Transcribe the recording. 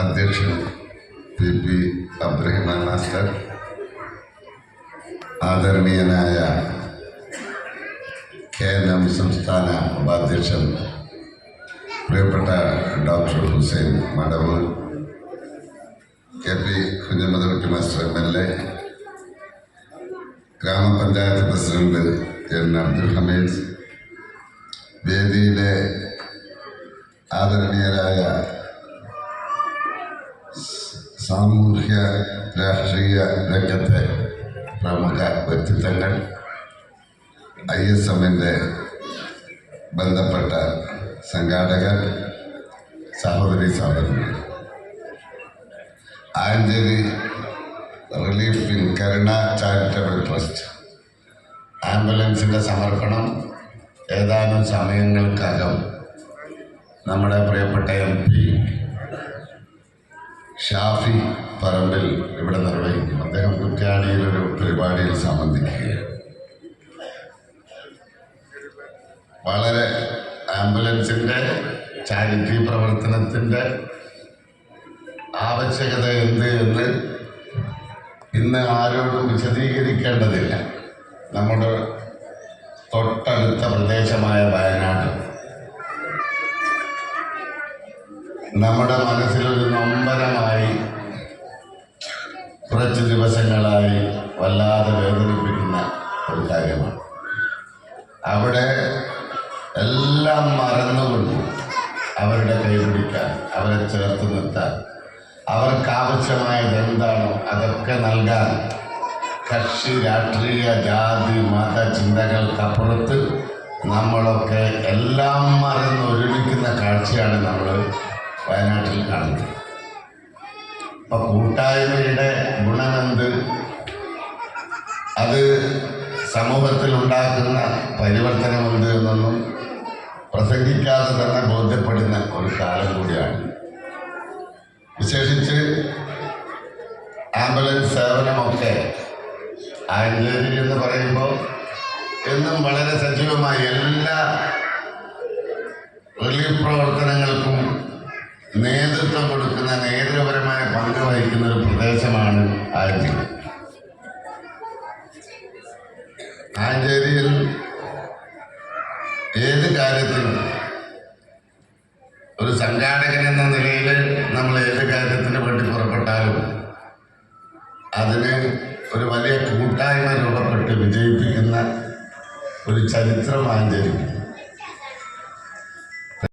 അധ്യക്ഷൻ P. P. Abdurahiman master. ആദരണീയനായ K N M സംസ്ഥാന ഉപാധ്യക്ഷൻ പ്രിയപ്പെട്ട doctor Hussain Madav K P. Kunhammadkutty master M L A ഗ്രാമപഞ്ചായത്ത് പ്രസിഡന്റ് എൻ. അബ്ദുൽ ഹമീദ് വേദിയിലെ ആദരണീയരായ സാമൂഹ്യ രാഷ്ട്രീയ രംഗത്തെ പ്രമുഖ വ്യക്തിത്വങ്ങൾ ഐ എസ് എമ്മിന്റെ ബന്ധപ്പെട്ട സംഘാടകർ സഹോദരി സഹോദരന്മാർ. Anjali relief in Karuna charitable trust. ആംബുലൻസിന്റെ സമർപ്പണം ഏതാനും സമയങ്ങൾക്കകം നമ്മുടെ പ്രിയപ്പെട്ട എം പി ഷാഫി പറമ്പിൽ ഇവിടെ നിർവഹിക്കും അദ്ദേഹം കുറ്റ്യാടിയിലൊരു പരിപാടിയിൽ സംബന്ധിക്കുകയാണ്. വളരെ ആംബുലൻസിന്റെ ചാരിറ്റി പ്രവർത്തനത്തിന്റെ ആവശ്യകത എന്ത് എന്ന് ഇന്ന് ആരോടും വിശദീകരിക്കേണ്ടതില്ല. നമ്മുടെ തൊട്ടടുത്ത പ്രദേശമായ വയനാട്. നമ്മുടെ മനസ്സിലൊരു നൊമ്പരമായി കുറച്ച് ദിവസങ്ങളായി വല്ലാതെ വേദനിപ്പിക്കുന്ന ഒരു കാര്യമാണ്. അവിടെ എല്ലാം മറന്നുകൊണ്ട് അവരുടെ കൈപിടിക്കാൻ അവരെ ചേർത്ത് നിർത്താൻ അവർക്ക് ആവശ്യമായത് എന്താണോ അതൊക്കെ നൽകാൻ കക്ഷി രാഷ്ട്രീയ ജാതി മത ചിന്തകൾക്കപ്പുറത്ത് നമ്മളൊക്കെ എല്ലാം മറന്ന് ഒരുമിക്കുന്ന കാഴ്ചയാണ് നമ്മൾ വയനാട്ടിൽ കാണുന്നത്. അപ്പൊ കൂട്ടായ്മയുടെ ഗുണമെന്ത്? അത് സമൂഹത്തിൽ ഉണ്ടാക്കുന്ന പരിവർത്തനമുണ്ട് എന്നൊന്നും പ്രസംഗിക്കാതെ തന്നെ ബോധ്യപ്പെടുന്ന ഒരു കാലം കൂടിയാണ്. വിശേഷിച്ച് ആംബുലൻസ് സേവനമൊക്കെ ആഞ്ചേരി എന്ന് പറയുമ്പോൾ എന്നും വളരെ സജീവമായി എല്ലാ റിലീഫ് പ്രവർത്തനങ്ങൾക്കും നേതൃത്വം കൊടുക്കുന്ന നേതൃപരമായ പങ്ക് വഹിക്കുന്ന ഒരു പ്രദേശമാണ് ആഞ്ചേരി ആഞ്ചേരിയിൽ ഏത് കാര്യത്തിനും ഒരു സംഘാടകൻ എന്ന നിലയിൽ നമ്മൾ ഏത് കാര്യത്തിന് വേണ്ടി പുറപ്പെട്ടാലും അതിന് ഒരു വലിയ കൂട്ടായ്മ രൂപപ്പെട്ട് വിജയിപ്പിക്കുന്ന ഒരു ചരിത്രം ആഞ്ചരിക്കും